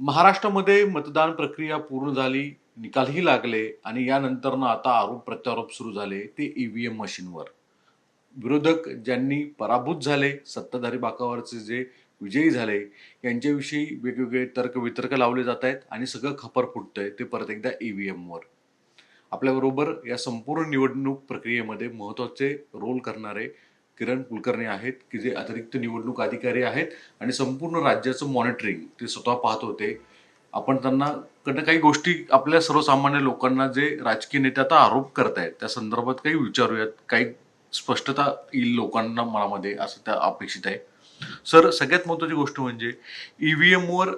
महाराष्ट्रामध्ये मतदान प्रक्रिया पूर्ण झाली निकालही लागले आणि यानंतरनं आता आरोप प्रत्यारोप सुरू झाले ते ईव्हीएम मशीनवर. विरोधक ज्यांनी पराभूत झाले सत्ताधारी बाकावरचे जे विजयी झाले यांच्याविषयी वेगवेगळे तर्क वितर्क लावले जात आहेत आणि सगळं खपर फुटतंय ते परत एकदा ईव्हीएमवर आपल्याबरोबर या संपूर्ण निवडणूक प्रक्रियेमध्ये महत्त्वाचे रोल करणारे किरण कुलकर्णी आहेत की जे अतिरिक्त निवडणूक अधिकारी आहेत आणि संपूर्ण राज्याचं मॉनिटरिंग ते स्वतः पाहत होते. आपण त्यांना कडनं काही गोष्टी आपल्या सर्वसामान्य लोकांना जे राजकीय नेते आता आरोप करतायत त्या संदर्भात काही विचारूयात. काही स्पष्टता येईल लोकांना मनामध्ये असं त्या अपेक्षित आहे. सर सगळ्यात महत्त्वाची गोष्ट म्हणजे ईव्हीएमवर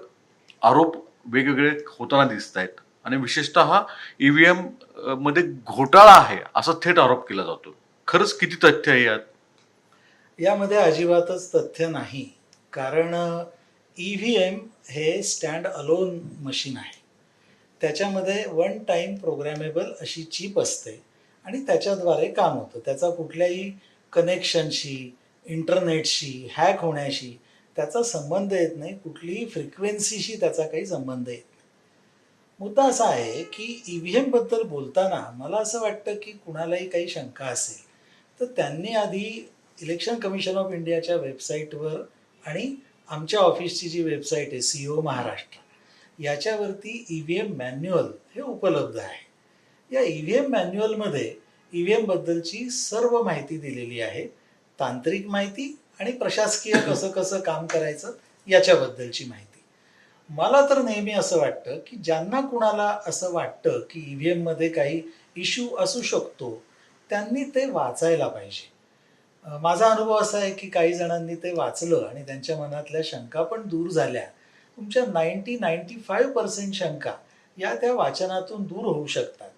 आरोप वेगवेगळे होताना दिसत आहेत आणि विशेषतः ईव्हीएममध्ये घोटाळा आहे असा थेट आरोप केला जातो. खरंच किती तथ्य आहे यात? यामध्ये अजिबातच तथ्य नाही. कारण ई व्ही एम हे स्टँड अलोन मशीन आहे. त्याच्यामध्ये वन टाईम प्रोग्रॅमेबल अशी चीप असते आणि त्याच्याद्वारे काम होतं. त्याचा कुठल्याही कनेक्शनशी इंटरनेटशी हॅक होण्याशी त्याचा संबंध येत नाही. कुठलीही फ्रिक्वेन्सीशी त्याचा काही संबंध येत नाही. मुद्दा असा आहे की ई व्ही एमबद्दल बोलताना मला असं वाटतं की कुणालाही काही शंका असेल तर त्यांनी आधी इलेक्शन कमिशन ऑफ इंडियाच्या वेबसाईटवर आणि आमच्या ऑफिसची जी वेबसाईट आहे सी ओ महाराष्ट्र याच्यावरती ई व्ही एम मॅन्युअल हे उपलब्ध आहे. या ई व्ही एम मॅन्युअलमध्ये ई व्ही एमबद्दलची सर्व माहिती दिलेली आहे तांत्रिक माहिती आणि प्रशासकीय कसं कसं काम करायचं याच्याबद्दलची माहिती. मला तर नेहमी असं वाटतं की ज्यांना कुणाला असं वाटतं की ई व्ही एममध्ये काही इश्यू असू शकतो त्यांनी ते वाचायला पाहिजे. माझा अनुभव असा आहे की काही जणांनी ते वाचलं आणि त्यांच्या मनातल्या शंका पण दूर झाल्या. तुमच्या नाईन्टी नाईन्टी फाईव्ह पर्सेंट शंका या त्या वाचनातून दूर होऊ शकतात.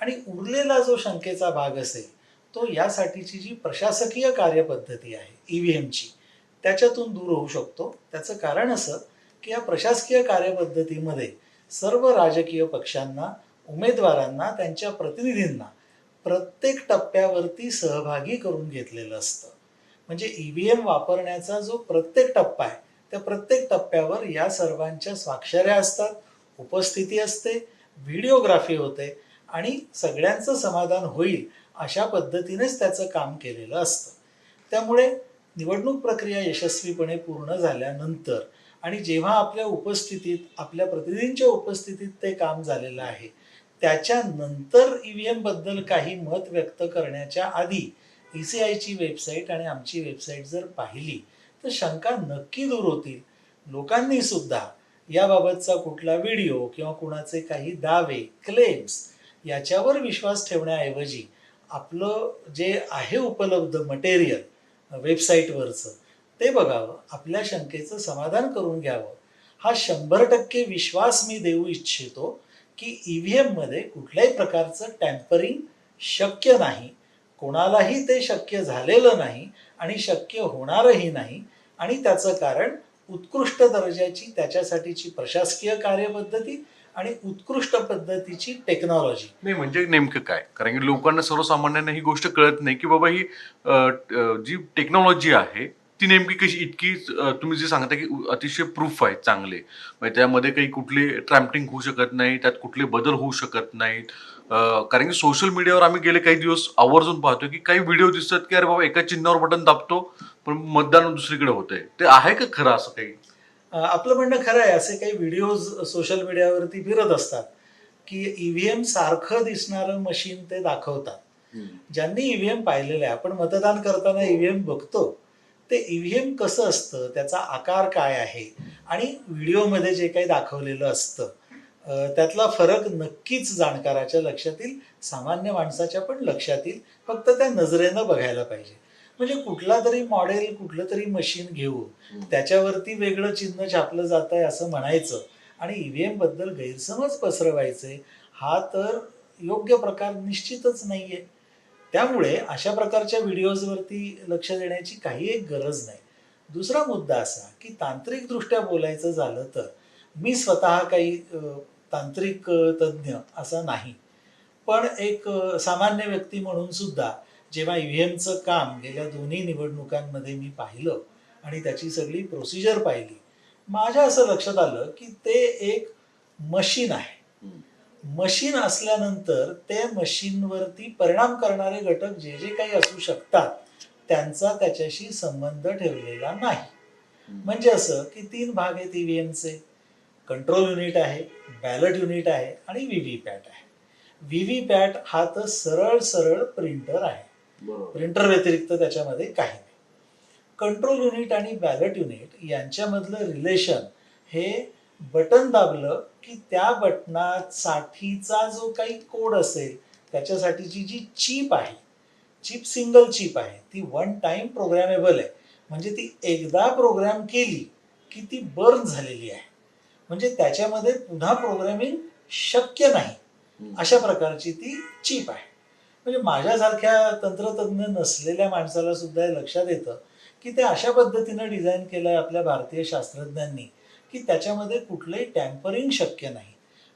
आणि उरलेला जो शंकेचा भाग असेल तो यासाठीची जी प्रशासकीय कार्यपद्धती आहे ई व्ही एमची त्याच्यातून दूर होऊ शकतो. त्याचं कारण असं की या प्रशासकीय कार्यपद्धतीमध्ये सर्व राजकीय पक्षांना उमेदवारांना त्यांच्या प्रतिनिधींना प्रत्येक टप्प्यावरती सहभागी करून घेतलेलं असतं. म्हणजे ईव्हीएम एम वापरण्याचा जो प्रत्येक टप्पा आहे त्या प्रत्येक टप्प्यावर या सर्वांच्या स्वाक्षऱ्या असतात उपस्थिती असते व्हिडिओग्राफी होते आणि सगळ्यांचं समाधान होईल अशा पद्धतीनेच त्याचं काम केलेलं असतं. त्यामुळे निवडणूक प्रक्रिया यशस्वीपणे पूर्ण झाल्यानंतर आणि जेव्हा आपल्या उपस्थितीत आपल्या प्रतिनिधींच्या उपस्थितीत ते काम झालेलं आहे त्याच्यानंतर ईव्हीएमबद्दल काही मत व्यक्त करण्याच्या आधी ई सी आयची वेबसाईट आणि आमची वेबसाईट जर पाहिली तर शंका नक्की दूर होतील. लोकांनी सुद्धा याबाबतचा कुठला व्हिडिओ किंवा कुणाचे काही दावे क्लेम्स याच्यावर विश्वास ठेवण्याऐवजी आपलं जे आहे उपलब्ध मटेरियल वेबसाईटवरचं ते बघावं आपल्या शंकेचं समाधान करून घ्यावं. हा शंभर टक्के विश्वास मी देऊ इच्छितो. की ई व्ही एममध्ये कुठल्याही प्रकारचं टॅम्परिंग शक्य नाही. कोणालाही ते शक्य झालेलं नाही आणि शक्य होणारही नाही. आणि त्याचं कारण उत्कृष्ट दर्जाची त्याच्यासाठीची प्रशासकीय कार्यपद्धती आणि उत्कृष्ट पद्धतीची टेक्नॉलॉजी नाही म्हणजे नेमकं काय? कारण की लोकांना सर्वसामान्यांना ही गोष्ट कळत नाही की बाबा ही जी टेक्नॉलॉजी आहे ती नेमकी कशी इतकी तुम्ही जे सांगता की अतिशय प्रूफ आहे चांगले. म्हणजे त्यामध्ये काही कुठले ट्रॅम्पिंग होऊ शकत नाही त्यात कुठले बदल होऊ शकत नाहीत. कारण की सोशल मीडियावर आम्ही गेले काही दिवस आवर्जून पाहतो की काही व्हिडिओ दिसतात की अरे बाबा एका चिन्हावर बटन दाबतो पण मतदान दुसरीकडे होतंय. ते आहे का खरं असं काही? आपलं म्हणणं खरं आहे असे काही व्हिडिओज सोशल मीडियावरती फिरत असतात की ई व्ही एम सारखं दिसणारं मशीन ते दाखवतात. ज्यांनी ईव्हीएम पाहिलेलं आहे आपण मतदान करताना ईव्हीएम बघतो. ते ईव्हीएम कसं असतं त्याचा आकार काय आहे आणि व्हिडिओमध्ये जे काही दाखवलेलं असतं त्यातला फरक नक्कीच जाणकाराच्या लक्षात येईल सामान्य माणसाच्या पण लक्षात येईल फक्त त्या नजरेनं बघायला पाहिजे. म्हणजे कुठला तरी मॉडेल कुठलं तरी मशीन घेऊ त्याच्यावरती वेगळं चिन्ह छापलं जात आहे असं म्हणायचं आणि ईव्हीएमबद्दल गैरसमज पसरवायचे हा तर योग्य प्रकार निश्चितच नाहीये. त्यामुळे अशा प्रकारच्या व्हिडिओजवरती लक्ष देण्याची काही एक गरज नाही. दुसरा मुद्दा असा की तांत्रिकदृष्ट्या बोलायचं झालं तर मी स्वतः काही तांत्रिक तज्ज्ञ असा नाही. पण एक सामान्य व्यक्ती म्हणून सुद्धा जेव्हा ईव्हीएमचं काम गेल्या दोन्ही निवडणुकांमध्ये मी पाहिलं आणि त्याची सगळी प्रोसिजर पाहिली माझ्या असं लक्षात आलं की ते एक मशीन आहे. मशीन असल्यानंतर ते मशीनवरती परिणाम करणारे घटक जे जे काही असू शकतात त्यांचा त्याच्याशी संबंध ठेवलेला नाही. म्हणजे असं की तीन भाग आहेत ईव्हीएमचे कंट्रोल युनिट आहे बॅलट युनिट आहे आणि व्हीव्ही पॅट आहे. व्हीव्ही पॅट हा तर सरळ सरळ प्रिंटर आहे. प्रिंटर व्यतिरिक्त त्याच्यामध्ये काही नाही. कंट्रोल युनिट आणि बॅलट युनिट यांच्यामधलं रिलेशन हे बटन दाबलं की त्या बटनासाठीचा जो काही कोड असेल त्याच्यासाठीची जी चीप आहे चीप सिंगल चीप आहे ती वन टाइम प्रोग्रॅमेबल आहे. म्हणजे ती एकदा प्रोग्राम केली की ती बर्न झालेली आहे. म्हणजे त्याच्यामध्ये पुन्हा प्रोग्रामिंग शक्य नाही. अशा प्रकारची ती चीप आहे. म्हणजे माझ्यासारख्या तंत्रतज्ञ नसलेल्या माणसाला सुद्धा हे लक्षात येतं की ते अशा पद्धतीनं डिझाईन केलं आहे आपल्या भारतीय शास्त्रज्ञांनी. की त्याच्यामध्ये कुठलंही टॅम्परिंग शक्य नाही.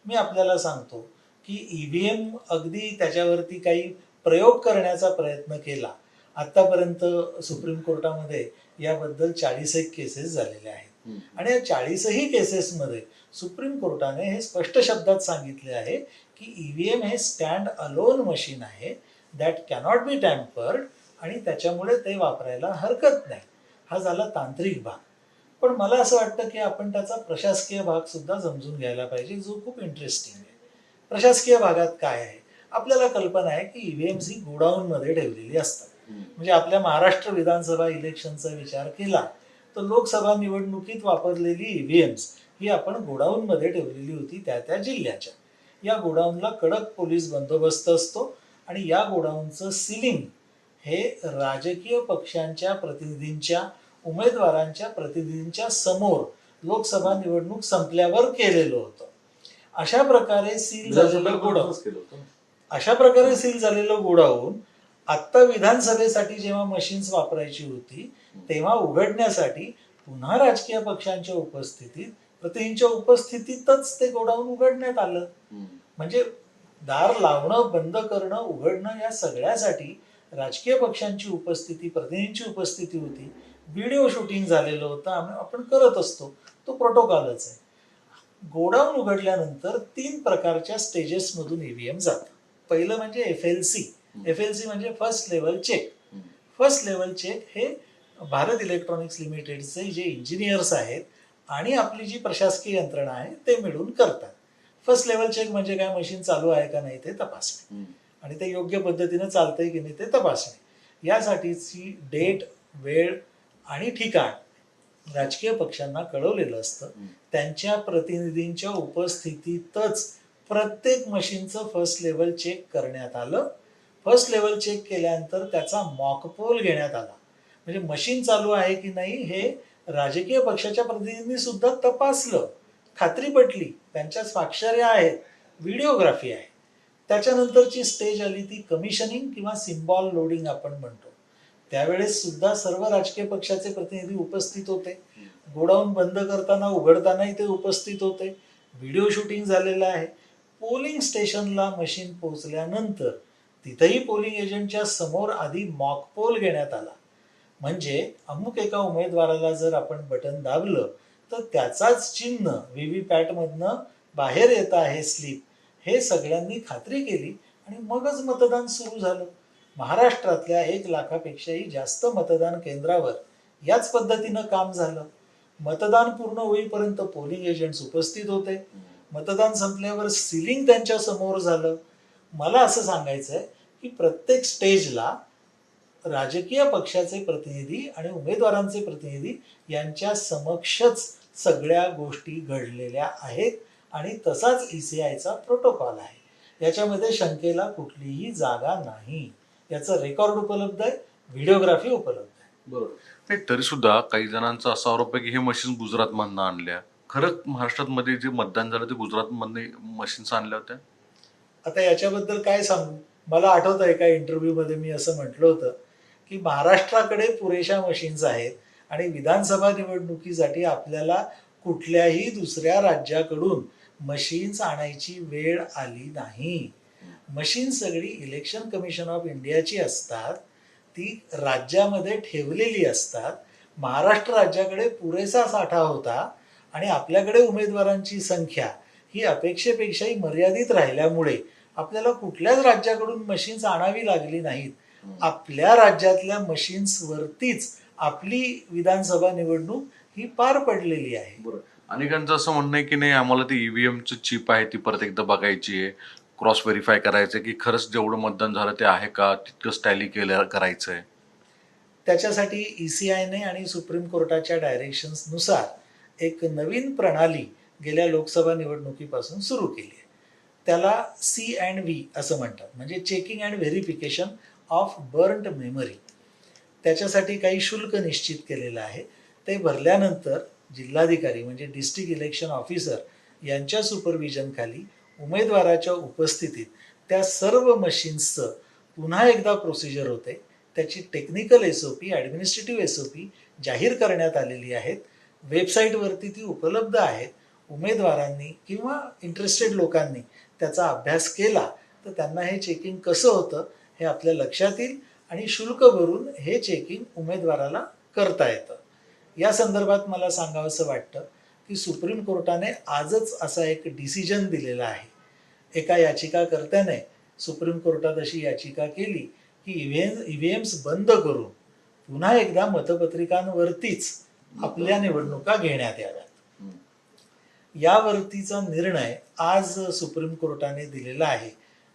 मी आपल्याला सांगतो की ई व्ही एम अगदी त्याच्यावरती काही प्रयोग करण्याचा प्रयत्न केला. आत्तापर्यंत सुप्रीम कोर्टामध्ये याबद्दल चाळीस एक केसेस झालेल्या आहेत आणि या चाळीसही केसेसमध्ये सुप्रीम कोर्टाने हे स्पष्ट शब्दात सांगितले आहे की ईव्हीएम हे स्टँड अलोन मशीन आहे. दॅट कॅनॉट बी टॅम्पर्ड आणि त्याच्यामुळे ते वापरायला हरकत नाही. हा झाला तांत्रिक भाग. पण मला असं वाटतं की आपण त्याचा प्रशासकीय भाग सुद्धा समजून घ्यायला पाहिजे जो खूप इंटरेस्टिंग आहे. प्रशासकीय भागात काय आहे? आपल्याला कल्पना आहे की ईव्हीएम्स ही गोडाऊनमध्ये ठेवलेली असतात. म्हणजे आपल्या महाराष्ट्र विधानसभा इलेक्शनचा विचार केला तर लोकसभा निवडणुकीत वापरलेली ईव्हीएम्स ही आपण गोडाऊनमध्ये ठेवलेली होती त्या त्या जिल्ह्याच्या. या गोडाऊनला कडक पोलीस बंदोबस्त असतो आणि या गोडाऊनचं सिलिंग हे राजकीय पक्षांच्या प्रतिनिधींच्या उमेदवारांच्या प्रतिनिधींच्या समोर लोकसभा निवडणूक संपल्यावर केलेलं होतं. अशा प्रकारे सील झालेलं गोडाऊन अशा प्रकारे सील झालेलं गोडाऊन आत्ता विधानसभेसाठी जेव्हा मशीन्स वापरायची होती तेव्हा उघडण्यासाठी पुन्हा राजकीय पक्षांच्या उपस्थितीत प्रतिनिधींच्या उपस्थितीतच ते गोडाऊन उघडण्यात आलं. म्हणजे दार लावणं बंद करणं उघडणं या सगळ्यासाठी राजकीय पक्षांची उपस्थिती प्रतिनिधींची उपस्थिती होती. व्हिडिओ शूटिंग झालेलं होतं आम्ही आपण करत असतो. तो प्रोटोकॉलच आहे. गोडाऊन उघडल्यानंतर तीन प्रकारच्या स्टेजेसमधून ईव्हीएम जातं. पहिलं म्हणजे F L C F L C म्हणजे first level check first level check हे भारत इलेक्ट्रॉनिक्स लिमिटेडचे जे इंजिनियर्स आहेत आणि आपली जी प्रशासकीय यंत्रणा आहे ते मिळून करतात. फर्स्ट लेवल चेक म्हणजे काय मशीन चालू आहे का नाही ते तपासणे. आणि ते योग्य पद्धतीने चालतंय की नाही ते तपासणे. यासाठीची डेट वेळ आणि ठिकाण. राजकीय पक्षांना कळवलेलं असतं. त्यांच्या प्रतिनिधींच्या उपस्थितीतच प्रत्येक मशीनचं फर्स्ट लेवल चेक करण्यात आलं. फर्स्ट लेवल चेक केल्यानंतर त्याचा मॉकपोल घेण्यात आला. म्हणजे मशीन चालू आहे की नाही हे राजकीय पक्षाच्या प्रतिनिधींनी सुद्धा तपासलं. खात्री पटली. त्यांच्या स्वाक्षऱ्या आहेत. व्हिडिओग्राफी आहे. त्याच्यानंतरची स्टेज आली ती कमिशनिंग किंवा सिम्बॉल लोडिंग आपण म्हणतो. त्यावेळेस सुद्धा सर्व राजकीय पक्षाचे प्रतिनिधी उपस्थित होते. गोडाऊन बंद करताना उघडतानाही ते उपस्थित होते. व्हिडिओ शूटिंग झालेलं आहे. पोलिंग स्टेशनला मशीन पोहोचल्यानंतर तिथेही पोलिंग एजंटच्या समोर आधी मॉक पोल घेण्यात आला. म्हणजे अमुक एका उमेदवाराला जर आपण बटन दाबलं तर त्याचाच चिन्ह व्ही व्ही पॅटमधनं बाहेर येत आहे स्लिप. हे सगळ्यांनी खात्री केली आणि मगच मतदान सुरू झालं. महाराष्ट्रातल्या एक लाखापेक्षाही जास्त मतदान केंद्रावर याच पद्धतीनं काम झालं. मतदान पूर्ण होईपर्यंत पोलिंग एजंट्स उपस्थित होते. मतदान संपल्यावर सिलिंग त्यांच्यासमोर झालं. मला असं सांगायचं आहे की प्रत्येक स्टेजला राजकीय पक्षाचे प्रतिनिधी आणि उमेदवारांचे प्रतिनिधी यांच्या समक्षच सगळ्या गोष्टी घडलेल्या आहेत आणि तसाच ई सी आयचा प्रोटोकॉल आहे. याच्यामध्ये शंकेला कुठलीही जागा नाही. याचं रेकॉर्ड उपलब्ध आहे व्हिडिओग्राफी उपलब्ध आहे. बरोबर. नाही तरी सुद्धा काही जणांचा असा आरोप आहे की हे मशीन गुजरात मधनं आणल्या. खरंच महाराष्ट्रात मध्ये जे मतदान झालं ते गुजरात मधने मशीन्स आणल्या होत्या? आता याच्याबद्दल काय सांगू? मला आठवत आहे एका इंटरव्ह्यूमध्ये मी असं म्हटलं होतं की महाराष्ट्राकडे पुरेशा मशीन्स आहेत आणि विधानसभा निवडणुकीसाठी आपल्याला कुठल्याही दुसऱ्या राज्याकडून मशीन्स आणायची वेळ आली नाही. मशीन सगळी इलेक्शन कमिशन ऑफ इंडियाची असतात ती राज्यामध्ये ठेवलेली असतात. महाराष्ट्र राज्याकडे पुरेसा साठा होता आणि आपल्याकडे उमेदवारांची संख्या ही अपेक्षेपेक्षाही मर्यादित राहिल्यामुळे आपल्याला कुठल्याच राज्याकडून मशीन्स आणावी लागली नाहीत. आपल्या राज्यातल्या मशीन्सवरतीच आपली विधानसभा निवडणूक ही पार पडलेली आहे. बरोबर अनेकांचं असं म्हणणं आहे की नाही आम्हाला ती ईव्हीएमची चिप आहे ती परत एकदा बघायची आहे. क्रॉस व्हेरीफाय करायचं की खरंच जेवढं मतदान झालं ते आहे का? तितकं टॅली केलं करायचं आहे त्याच्यासाठी ई सी आयने आणि सुप्रीम कोर्टाच्या डायरेक्शन्सनुसार एक नवीन प्रणाली गेल्या लोकसभा निवडणुकीपासून सुरू केली आहे. त्याला सी अँड व्ही असं म्हणतात. म्हणजे checking and verification of burnt memory त्याच्यासाठी काही शुल्क निश्चित केलेलं आहे. ते भरल्यानंतर जिल्हाधिकारी म्हणजे डिस्ट्रिक्ट इलेक्शन ऑफिसर यांच्या सुपरविजनखाली उमेदवाराच्या उपस्थितीत त्या सर्व मशीन्सचं पुन्हा एकदा प्रोसिजर होते. त्याची technical S O P administrative S O P जाहीर करण्यात आलेली आहेत. वेबसाईटवरती ती उपलब्ध आहेत. उमेदवारांनी किंवा इंटरेस्टेड लोकांनी त्याचा अभ्यास केला तर त्यांना हे चेकिंग कसं होतं हे आपल्या लक्षात येईल आणि शुल्क भरून हे चेकिंग उमेदवाराला करता येतं. या संदर्भात मला सांगावंसं वाटतं की सुप्रीम कोर्टाने आजच असा एक डिसिजन दिलेला आहे. एका याचिकाकर्त्याने सुप्रीम कोर्टात अशी याचिका केली की ईव्हीएम ईव्हीएम्स बंद करून पुन्हा एकदा मतपत्रिकांवरतीच आपल्या निवडणुका घेण्यात याव्यात. यावरतीचा निर्णय आज सुप्रीम कोर्टाने दिलेला आहे.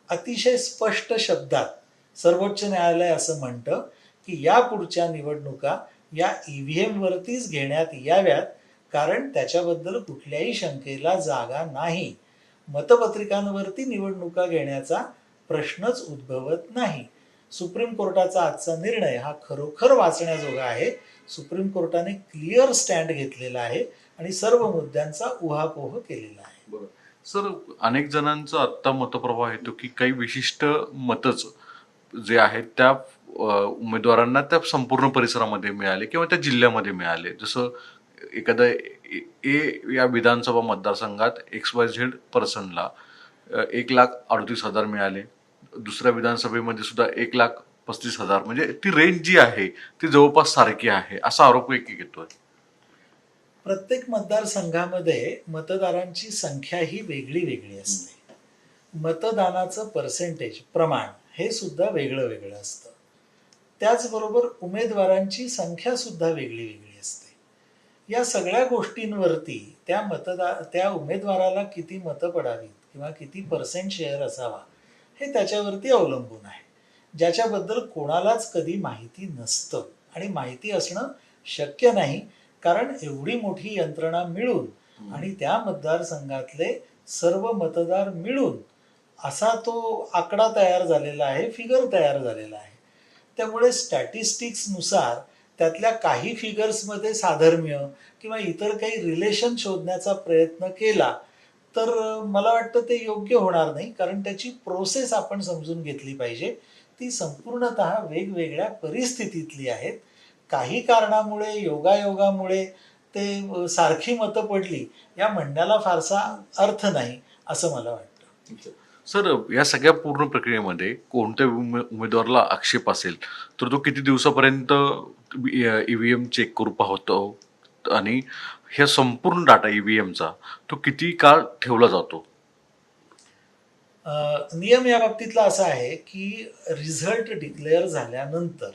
अतिशय स्पष्ट शब्दात सर्वोच्च न्यायालय असं म्हणतं की या पुढच्या निवडणुका या ईव्हीएम वरतीच घेण्यात याव्यात कारण त्याच्याबद्दल कुठल्याही शंकेला जागा नाही. मतपत्रिकांवरती निवडणुका घेण्याचा प्रश्नच उद्भवत नाही. सुप्रीम कोर्टाचा आजचा निर्णय हा खरोखर वाचण्याजोगा आहे. सुप्रीम कोर्टाने क्लिअर स्टँड घेतलेला आहे आणि सर्व मुद्द्यांचा उहापोह केलेला आहे. सर अनेक जणांचा आत्ता मतप्रवाह येतो की काही विशिष्ट मतच जे आहेत त्या उमेदवारांना त्या संपूर्ण परिसरामध्ये मिळाले किंवा त्या जिल्ह्यामध्ये मिळाले. जसं एखादा ए- या विधानसभा मतदारसंघात एक्स वाय झेड पर्सनला एक लाख अडतीस हजार मिळाले. दुसऱ्या विधानसभेमध्ये सुद्धा एक लाख पस्तीस हजार. म्हणजे ती रेंज जी आहे ती जवळपास सारखी आहे असा आरोप एक येतोय प्रत्येक मतदारसंघामध्ये मतदारांची संख्या ही वेगळी वेगळी असते. मतदानाचं पर्सेंटेज प्रमाण हे सुद्धा वेगळं वेगळं असतं. त्याचबरोबर उमेदवारांची संख्या सुद्धा वेगळी वेगळी या सगळ्या गोष्टींवरती त्या मतदार त्या उमेदवाराला किती मतं पडावीत किंवा किती पर्सेंट शेअर असावा हे त्याच्यावरती अवलंबून आहे. ज्याच्याबद्दल कोणालाच कधी माहिती नसतं आणि माहिती असणं शक्य नाही कारण एवढी मोठी यंत्रणा मिळून आणि त्या मतदारसंघातले सर्व मतदार मिळून असा तो आकडा तयार झालेला आहे फिगर तयार झालेला आहे. त्यामुळे स्टॅटिस्टिक्सनुसार त्यातल्या काही फिगर्समध्ये साधर्म्य किंवा इतर काही रिलेशन शोधण्याचा प्रयत्न केला तर मला वाटतं ते योग्य होणार नाही. कारण त्याची प्रोसेस आपण समजून घेतली पाहिजे. ती संपूर्णत वेगवेगळ्या परिस्थितीतली आहेत. काही कारणामुळे योगायोगामुळे ते सारखी मतं पडली या म्हणण्याला फारसा अर्थ नाही असं मला वाटतं. सर या सगळ्या पूर्ण प्रक्रियेमध्ये कोणत्या उमे- उमेदवाराला आक्षेप असेल? तर तो किती दिवसापर्यंत e-, e-, ईव्हीएम चेक करू पाहतो? आणि ह्या संपूर्ण डाटा ईव्हीएमचा तो किती काळ ठेवला जातो? अ, नियम या बाबतीतला असा आहे की रिझल्ट डिक्लेअर झाल्यानंतर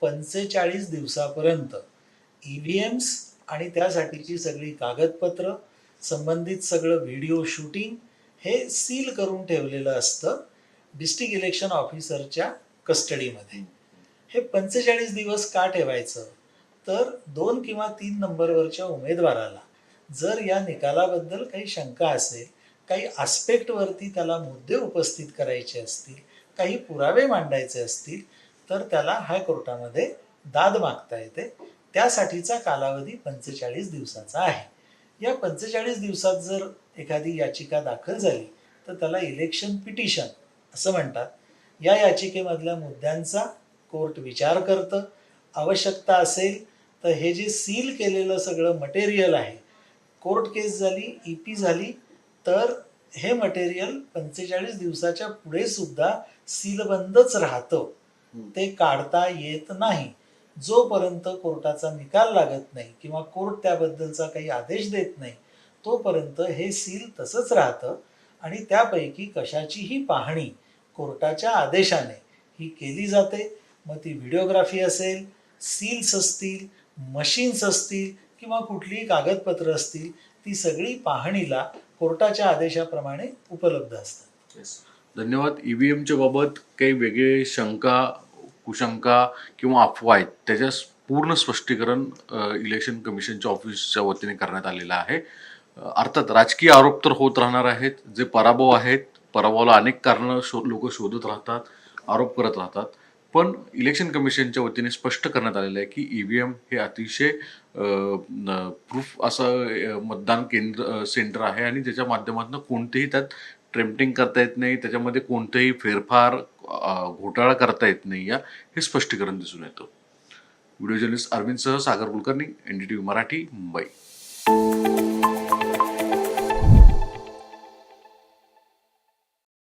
पंचेचाळीस दिवसापर्यंत ईव्हीएम्स एम्स आणि त्यासाठीची सगळी कागदपत्र संबंधित सगळं व्हिडिओ शूटिंग हे सील करून ठेवलेलं असतं डिस्ट्रिक्ट इलेक्शन ऑफिसरच्या कस्टडीमध्ये. हे पंचेचाळीस दिवस का ठेवायचं? तर दोन किंवा तीन नंबरवरच्या उमेदवाराला जर या निकालाबद्दल काही शंका असेल काही आस्पेक्टवरती त्याला मुद्दे उपस्थित करायचे असतील काही पुरावे मांडायचे असतील तर त्याला हायकोर्टामध्ये दाद मागता येते. त्यासाठीचा कालावधी पंचेचाळीस दिवसाचा आहे. या पंचेचाळीस दिवसात जर एखादी याचिका दाखल झाली तर त्याला इलेक्शन पिटिशन असं म्हणतात. या याचिकेमधल्या मुद्द्यांचा कोर्ट विचार करतं. आवश्यकता असेल तर हे जे सील केलेलं सगळं मटेरियल आहे कोर्ट केस झाली ई पी झाली तर हे मटेरियल पंचेचाळीस दिवसाच्या पुढे सुद्धा सीलबंदच राहतं. ते काढता येत नाही. जोपर्यंत कोर्टाचा निकाल लागत नाही किंवा कोर्ट त्याबद्दलचा काही आदेश देत नाही तोपर्यंत हे सील तसंच राहतं आणि त्यापैकी कशाचीही पाहणी कोर्टाच्या आदेशाने ही केली जाते. मग ती व्हिडिओग्राफी असेल सील्स असतील मशीन्स असतील किंवा कुठलीही कागदपत्र असतील ती सगळी पाहणीला कोर्टाच्या आदेशाप्रमाणे उपलब्ध असतात. धन्यवाद. ईव्हीएमच्या बाबत काही वेगळे शंका कुशंका किंवा अफवा आहेत त्याच्या पूर्ण स्पष्टीकरण इलेक्शन कमिशनच्या ऑफिसच्या वतीने करण्यात आलेलं आहे. अर्थात राजकीय आरोप तर होत राहणार आहेत जे पराभव आहेत पराभवाला अनेक कारणं शो लोक शोधत राहतात आरोप करत राहतात. पण इलेक्शन कमिशनच्या वतीने स्पष्ट करण्यात आलेलं आहे की ई व्ही एम हे अतिशय प्रूफ असं मतदान केंद्र सेंटर आहे आणि त्याच्या माध्यमातून कोणतेही त्यात ट्रेम्पटिंग करता येत नाही त्याच्यामध्ये कोणतंही फेरफार घोटाळा करता येत नाही या हे स्पष्टीकरण दिसून येतं. Video journalist अरविंदसह Sagar Kulkarni N D T V Marathi Mumbai.